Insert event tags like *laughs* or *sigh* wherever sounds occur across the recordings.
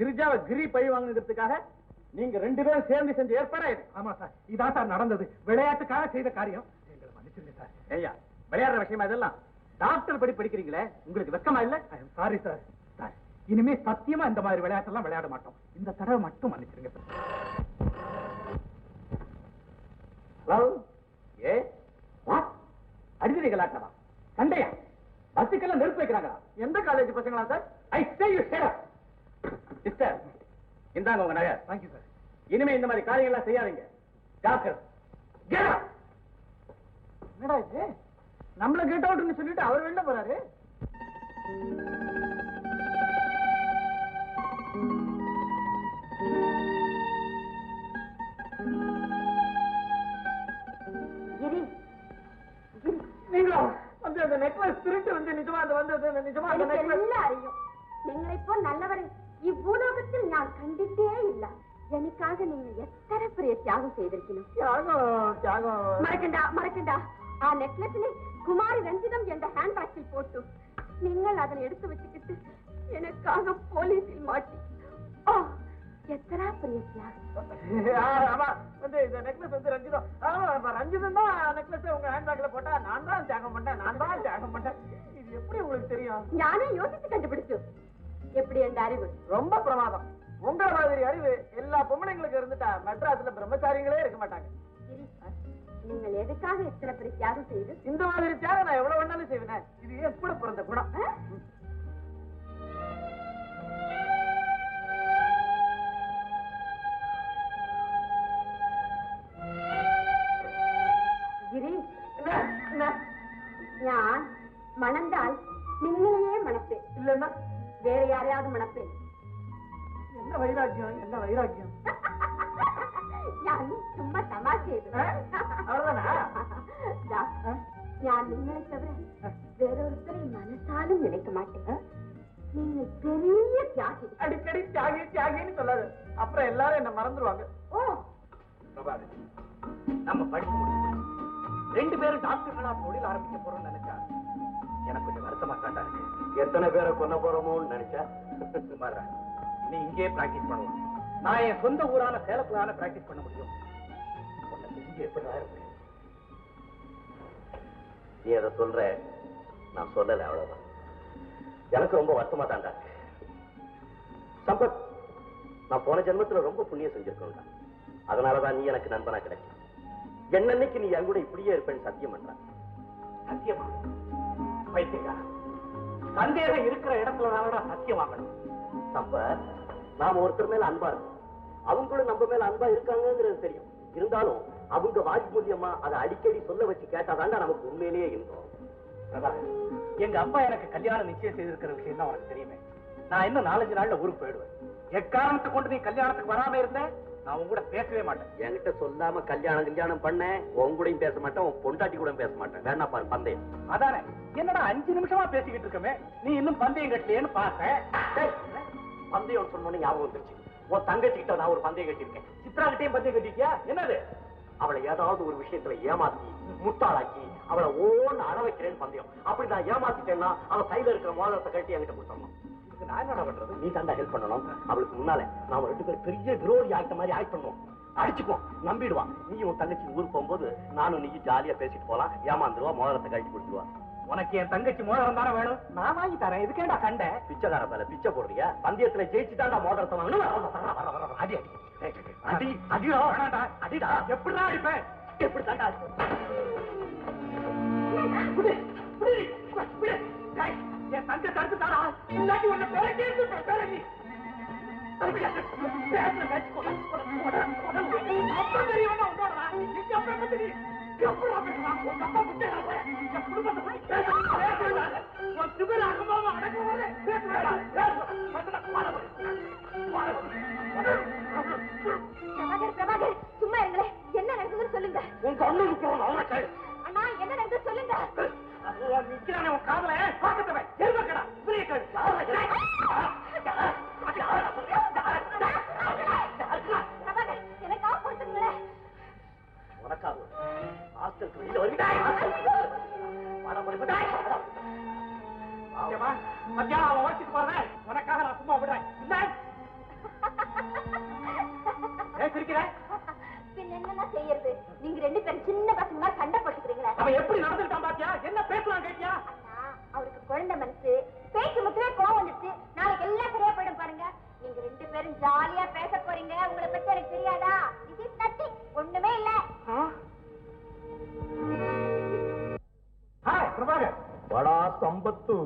கிரிஜாவை கிரி பழி வாங்குறதுக்காக நீங்க ரெண்டு பேரும் சேர்ந்து செஞ்ச ஏற்பாடா ஆமா சார். இதான் சார் நடந்தது. விளையாட்டுக்காக செய்த காரியம். எங்களை மன்னிச்சிருங்க சார். ஐயா விளையாடுற விஷயமா இதெல்லாம்? டாக்டர் படி படிக்கிறீங்களே உங்களுக்கு வெக்கமா இல்ல? Sorry sir. சார் இனிமே சத்தியமா இந்த மாதிரி விளையாட்டெல்லாம் விளையாட மாட்டோம். இந்த தடவை மட்டும் மன்னிச்சிருங்க சார். ஹலோ ஏ? அடிதடி கலாட்டமா? சண்டையா? பஸ்ஸுக்கெல்லாம் நெருப்பு வைக்கிறாங்களா? எந்த காலேஜ் பசங்களா sir? I say you shut sister இந்தாங்க உங்க நகை. தேங்க்யூ சார் இனிமே இந்த மாதிரி காரியம் எல்லாம் செய்யாதீங்க டாக்டர் என்னடா இது? நம்மள கேட் அவுட்னு சொல்லிட்டு அவர் வெளில போறாரு. வந்து அந்த நெக்லஸ் திருட்டு வந்து நிஜமா அது வந்தது நிஜமா அந்த எல்லாம் அறியும். எங்களை போல் நல்லவரை இப்பூலோகத்தில் நான் கண்டிட்டே இல்ல. எனக்காக நீங்க எத்தனை பெரிய தியாகம் செய்திருக்கணும் தியாகம் தியாகம். மறக்கண்டா மறக்கண்டா. ஆ நெக்லஸ்னே குமாரி ரஞ்சிதம் என்ற ஹேண்ட் பேக்கில் போட்டு நீங்கள் அதனை எடுத்து வச்சுக்கிட்டு எனக்காக போலீஸில் மாட்டி. ஓ எத்தனா பெரிய தியாகம். வந்து இந்த நெக்லஸ் வந்து ரஞ்சிதம். ஆமா ரஞ்சிதம் தான் நெக்லஸ் உங்க ஹேண்ட் பேக்ல போட்டா நான் தான் தியாகம் பண்ணேன் நான் தான் தியாகம் பண்ணேன். இது எப்படி உங்களுக்கு தெரியும்? நானே யோசிச்சு கண்டுபிடிச்சேன் எப்படி என் அறிவு? ரொம்ப பிரமாதம். உங்களை மாதிரி அறிவு எல்லா பொம்பளைங்களுக்கு இருந்துட்டா மெட்ராஸ்ல பிரம்மச்சாரிங்களே இருக்க மாட்டாங்க. நீங்கள் எதுக்காக இத்தனை பெரிய தியாகம் செய்து? இந்த மாதிரி தியாகம் நான் எவ்வளவு வேணாலும் செய்வேன். இது என் கூட பிறந்த குணம். நான் மணந்தால் நீங்களையே மணப்பேன். இல்லைன்னா வேறு யாரையாவது மணப்பேன். என்ன வைராக்கியம் என்ன வைராக்கியம்? ഞാൻ ചുമ്മാ തമാശ ചെയ്തു ഞാൻ നിങ്ങളെ തവര വേറൊരുത്തരെ മനസ്സാലും നിനക്ക് நீங்கள் பெரிய தியாகி. அடிக்கடி தியாகி தியாகின்னு சொல்லாது. அப்புறம் எல்லாரும் என்ன மறந்துடுவாங்க ஓ! நம்ம படிச்சு முடிச்சு ரெண்டு பேரும் டாக்டர்களா தொழில் ஆரம்பிக்க போறோம்னு நினைச்சா எனக்கு கொஞ்சம் வருத்தமா தாண்டா இருக்கு. எத்தனை பேரை கொல்ல போறோமோன்னு நினைச்சா? மாறா நீ இங்கேயே பிராக்டிஸ் பண்ணலாம். நான் என் சொந்த ஊரான சேலத்துலான பிராக்டிஸ் பண்ண முடியும். உன்னை எப்படி இருக்கு நீ அதை சொல்ற நான் சொல்லலை அவ்வளவுதான். எனக்கு ரொம்ப வருத்தமா தாண்டா இருக்கு. சம்பத் நான் போன ஜென்மத்துல ரொம்ப புண்ணியம் செஞ்சிருக்கேன்டா அதனாலதான் நீ எனக்கு நண்பனா கிடைச்ச. என்னன்னைக்கு நீ என் கூட இப்படியே இருப்பேன்னு சத்தியம் பண்ற. சத்தியமா? சந்தேகம் இருக்கிற இடத்துல தானடா சத்தியம் வாங்கணும் நாம ஒருத்தர் மேல அன்பா இருக்கோம் அவங்களும் நம்ம மேல அன்பா இருக்காங்கங்கிறது தெரியும். இருந்தாலும் அவங்க வாய் மூலியமா அதை அடிக்கடி சொல்ல வச்சு கேட்டாதாண்டா நமக்கு உண்மையிலேயே இருந்தோம் எங்க அப்பா எனக்கு கல்யாணம் நிச்சயம் செய்திருக்கிற விஷயம் தான் உனக்கு தெரியுமே. நான் இன்னும் நாலஞ்சு நாள்ல ஊருக்கு போயிடுவேன். எக்காரணத்தை கொண்டு நீ கல்யாணத்துக்கு வராம இருந்தேன் நான் உன் கூட பேசவே மாட்டேன். என்கிட்ட சொல்லாம கல்யாணம் கல்யாணம் பண்ணேன் உன் கூடயும் பேச மாட்டேன் உன் பொண்டாட்டி கூட பேச மாட்டேன். வேணா பாரு பந்தயம். அதானே என்னடா அஞ்சு நிமிஷமா பேசிக்கிட்டு இருக்கமே? நீ இன்னும் பந்தயம் கட்டலையேன்னு பார்த்தேன். பந்தயம் சொன்னோன்னு ஞாபகம் வந்துருச்சு. உன் தங்கச்சி கிட்ட நான் ஒரு பந்தயம் கட்டியிருக்கேன். சித்ரா கிட்டயும் பந்தயம் கட்டிருக்கியா என்னது? அவளை ஏதாவது ஒரு விஷயத்துல ஏமாத்தி முட்டாளாக்கி அவளை ஓன்னு அட வைக்கிறேன்னு பந்தயம். அப்படி நான் ஏமாத்திட்டேன்னா அவ கையில இருக்கிற மோதிரத்தை கட்டி என்கிட்ட கொடுத்துடணும். இதுக்கு நான் என்னடா பண்றது? நீ தாண்டா ஹெல்ப் பண்ணணும். அவளுக்கு முன்னால நாம ரெண்டு பேரும் பெரிய விரோதி ஆக்ட மாதிரி ஆக்ட் பண்ணுவோம். அடிச்சுக்குவோம். நம்பிடுவான் நீ உன் தங்கச்சி ஊருக்கு போகும்போது நானும் நீ ஜாலியா பேசிட்டு போலாம். ஏமாந்துருவா மோதிரத்தை கழட்டி கொடுத்துருவா. உனக்கு என் தங்கச்சி மோதிரம் தானே வேணும்? நான் வாங்கி தரேன். இதுக்கேடா சண்டை பிச்சைக்கார மேல பிச்சை போடுறியா? பந்தயத்துல ஜெயிச்சுட்டாண்டா மோதிரத்தை வாங்கணும். அடி அடி. அடி அடிடா. வேணாம்டா. அடிடா. எப்படிடா அடிப்பேன்? எப்படி தாண்டா என் தங்கை தடுத்து தாடா இல்லாட்டி உன்னை பிறகு. உங்க. பிரபாகர் பிரபாகர் சும்மா இருங்களே என்ன நடக்குதுன்னு சொல்லுங்க. அவனை கேளு. அண்ணா என்ன நடக்குது சொல்லுங்க. உன் காதல பாக்கத்தவன் எருமக்கடா புரிய உனக்காக ஹாஸ்டல் வெளியில வருகிறாய் மத்தியானம் அவன் உழைச்சிட்டு போறேன் உனக்காக நான் சும்மா விடுறேன். இல்லை *laughs* சிரிக்கிறேன் சண்டை போட்டுக்கிறீங்களா. அவன் எப்படி நடந்துட்டான் பாத்தியா? என்ன பேசுறான் கேட்டியா? அவருக்கு குழந்தை மனசு. பேச்சு முத்திலே கோவம் வந்துச்சு நாளைக்கு எல்லாம் சரியா போயிடும் பாருங்க. நீங்க ரெண்டு பேரும் ஜாலியா பேச போறீங்க. உங்களை பத்தி எனக்கு தெரியாதா? Is nothing. ஒண்ணுமே இல்ல. ஹாய் பிரபாகர். வடா சம்பத்து.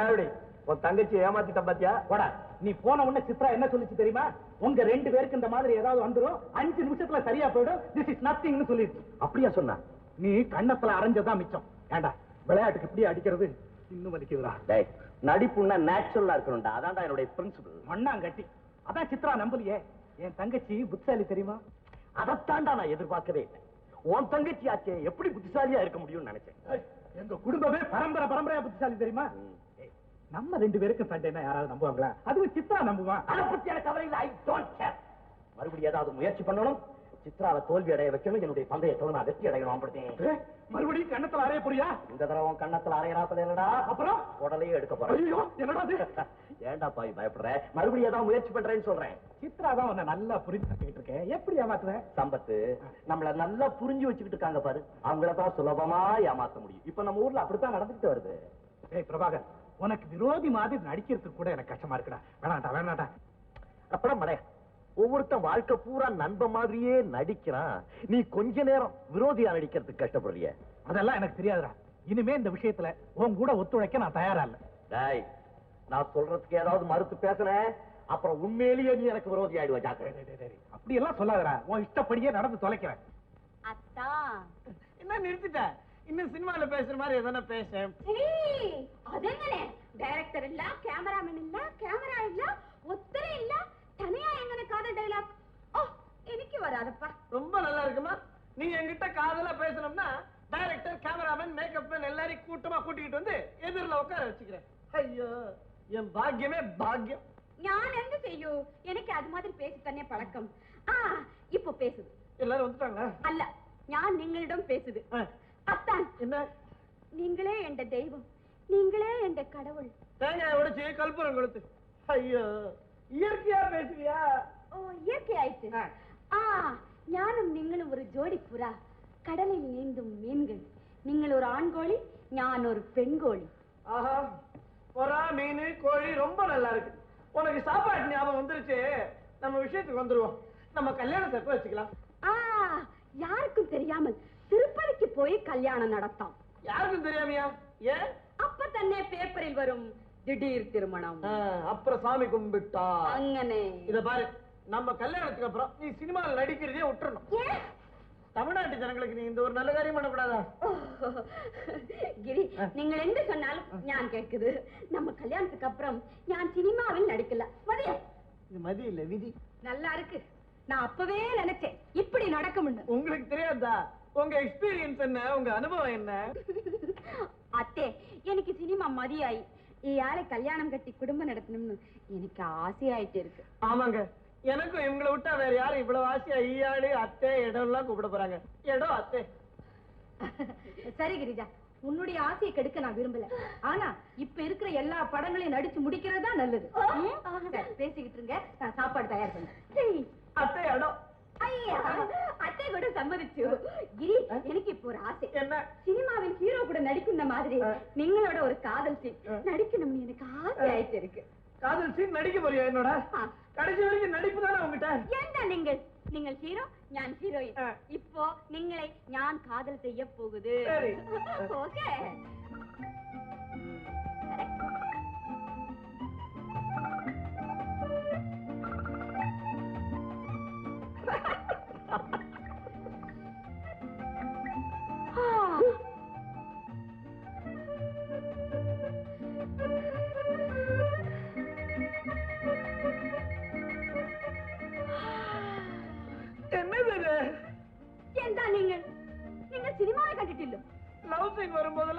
ஏடி உன் தங்கச்சி ஏமாத்திட்ட பாத்தியா? போடா நீ போன உடனே சித்ரா என்ன சொல்லுச்சு தெரியுமா? உங்க ரெண்டு பேருக்கு இந்த மாதிரி ஏதாவது வந்துரும். அஞ்சு நிமிஷத்துல சரியா போயிடும். திஸ் இஸ் நத்திங்னு சொல்லிடுச்சு. அப்படியா சொன்னா? நீ கண்ணத்துல அரைஞ்சதான் மிச்சம். ஏண்டா விளையாட்டுக்கு இப்படி அடிக்கிறது? இன்னும் வலிக்குதுடா. டேய் நடிப்புன்னா நேச்சுரலா இருக்கணும்டா. அதான்டா என்னுடைய பிரின்சிபல் மண்ணாங்கட்டி. அதான் சித்ரா நம்பலையே. என் தங்கச்சி புத்தாலி தெரியுமா? அதைத்தான்டா நான் எதிர்பார்க்கவே இல்லை. உன் தங்கச்சி ஆச்சே எப்படி புத்திசாலியா இருக்க முடியும்னு நினைச்சேன். எங்க குடும்பமே பரம்பரை பரம்பரையா புத்திசாலி தெரியுமா? நம்ம ரெண்டு பேருக்கும் சண்டைனா யாராவது நம்புவாங்களா? அதுவும் சித்ரா நம்புவான். அதை பத்தி எனக்கு கவலை இல்லை. ஐ டோன்ட் கேர் மறுபடியும் ஏதாவது முயற்சி பண்ணணும்? சித்ராவை தோல்வி அடைய வைக்கணும். என்னுடைய பந்தயத்துல நான் வெற்றி அடையணும் ஏய், மறுபடியும் கண்ணத்துல அறைய போறியா? இந்த தடவை கண்ணத்துல அரையறாப்பல இல்லடா. அப்புறம்? உடலையே எடுக்க போறேன். ஐயோ என்னடா *laughs* ஏன்டா பாய் பயப்படுற? மறுபடியும் ஏதாவது முயற்சி பண்றேன்னு சொல்றேன். சித்ரா தான் உன்னை நல்லா புரிஞ்சுக்கிட்டு இருக்கேன் எப்படி ஏமாத்துவேன் சம்பத்து நம்மள நல்லா புரிஞ்சு வச்சுக்கிட்டு இருக்காங்க பாரு. அவங்கள தான் சுலபமா ஏமாத்த முடியும். இப்ப நம்ம ஊர்ல அப்படித்தான் நடந்துட்டு வருது. பிரபாகர் உனக்கு விரோதி மாதிரி நடிக்கிறதுக்கு கூட எனக்கு கஷ்டமா இருக்குடா. வேணாண்டா வேணாண்டா அப்புறம் மடைய ஒவ்வொருத்தன் வாழ்க்கை பூரா நண்பன் மாதிரியே நடிக்கிறான். நீ கொஞ்ச நேரம் விரோதியா நடிக்கிறதுக்கு கஷ்டப்படுறிய. அதெல்லாம் எனக்கு தெரியாதுடா. இனிமே இந்த விஷயத்துல உன் கூட ஒத்துழைக்க நான் தயாரா இல்ல. டேய் நான் சொல்றதுக்கு ஏதாவது மறுத்து பேசுனேன் அப்புறம் உண்மையிலேயே நீ எனக்கு விரோதி ஆயிடுவ ஜாக்கிரதை. அப்படி எல்லாம் சொல்லாதடா. உன் இஷ்டப்படியே நடந்து தொலைக்கிறேன். அத்தா என்ன நிறுத்திட்ட? இன்னும் சினிமால பேசுற மாதிரி எதனா பேச. அதெங்கல டைரக்டர் இல்ல கேமராமேன் இல்ல கேமரா இல்ல ஒத்தரே இல்ல தனியா எங்கனக்காத டைலாக் ஓ எனக்கு வராதப்பா. ரொம்ப நல்லா இருக்குமா? நீ என்கிட்ட காதலா பேசணும்னா டைரக்டர் கேமராமேன் மேக்கப் மேன் எல்லாரையும் கூட்டமா கூட்டிக்கிட்டு வந்து எதிரில் உட்கார வச்சுக்கிறேன். ஐயோ என் பாக்கியமே பாக்கியம். ஞான் எங்க செய்யும் எனக்கு அது மாதிரி பேசி தனியா பழக்கம். ஆ இப்போ பேசுது. எல்லாரும் வந்துட்டாங்க அல்ல நான் எங்களிடம் பேசுது. அத்தான். என்ன? நீங்களே என்ற தெய்வம் நீங்களே என்ற கடவுள். தேங்காய் உடைச்சு கல்புரம் கொடுத்து. ஐயோ இயற்கையா பேசுவியா? ஓ இயற்கை ஆயிடுச்சு ஆ. ஞானும் நீங்களும் ஒரு ஜோடி புறா. கடலில் நீந்தும் மீன்கள். நீங்கள் ஒரு ஆண் கோழி நான் ஒரு பெண் கோழி ஆஹா புறா மீன் கோழி ரொம்ப நல்லா இருக்கு. உனக்கு சாப்பாடு ஞாபகம் வந்துருச்சு. நம்ம விஷயத்துக்கு வந்துருவோம். நம்ம கல்யாணத்தை எப்ப வச்சுக்கலாம்? ஆ யாருக்கும் தெரியாமல் போய் கல்யாணம் நடத்தாம் யாருக்கும் தெரியாமையா? ஏன் அப்ப தன்னே பேப்பரில் வரும் திடீர் திருமணம். அப்புறம் சாமி கும்பிட்டா அங்கனே. இத பாரு நம்ம கல்யாணத்துக்கு அப்புறம் நீ சினிமாவில் நடிக்கிறதே விட்டுறணும் தமிழ்நாட்டு ஜனங்களுக்கு நீ இந்த ஒரு நல்ல காரியம் பண்ணக்கூடாதா? கிரி நீங்க எந்த சொன்னாலும் ஞான் கேட்குது. நம்ம கல்யாணத்துக்கு அப்புறம் ஞான் சினிமாவில் நடிக்கல. மதிய இது மதி இல்ல விதி. நல்லா இருக்கு. நான் அப்பவே நினைச்சேன். இப்படி நடக்கும்னு. உங்களுக்கு தெரியாதா? உங்க எக்ஸ்பீரியன்ஸ் என்ன? உங்க அனுபவம் என்ன? அத்தே எனக்கு சினிமா மதியாயி. இயாளை கல்யாணம் கட்டி குடும்பம் நடத்தணும்னு எனக்கு ஆசையாயிட்டு இருக்கு. ஆமாங்க. எனக்கும் இவங்களை விட்டா வேற யாரும் இவ்வளவு ஆசையா ஈயாளு அத்தை இடம் எல்லாம் கூப்பிட போறாங்க. இடம் அத்தை. சரி கிரிஜா. உன்னுடைய ஆசையை கெடுக்க நான் விரும்பல. ஆனா இப்ப இருக்கிற எல்லா படங்களையும் நடிச்சு முடிக்கிறது தான் நல்லது பேசிக்கிட்டு இருங்க. நான் சாப்பாடு தயார் பண்ணேன் அத்தை இடம் ஐயா அத்தை கூட சம்மதிச்சு கிரி எனக்கு இப்போ ஒரு ஆசை என்ன சினிமாவில் நடிக்கும் மாதிரி. நீங்களோட ஒரு காதல் சீன் நடிக்கணும்னு எனக்கு ஆசை ஆயிட்டு இருக்கு காதல் சீன் நடிக்க போறியா என்னோட? கடைசி வரைக்கும் நடிப்பு தானே உங்ககிட்ட என்ன நீங்கள்? நீங்கள் ஹீரோ நான் ஹீரோயின் இப்போ நீங்களை நான் காதல் செய்ய போகுது. *laughs* ஓகே. Saygılarımla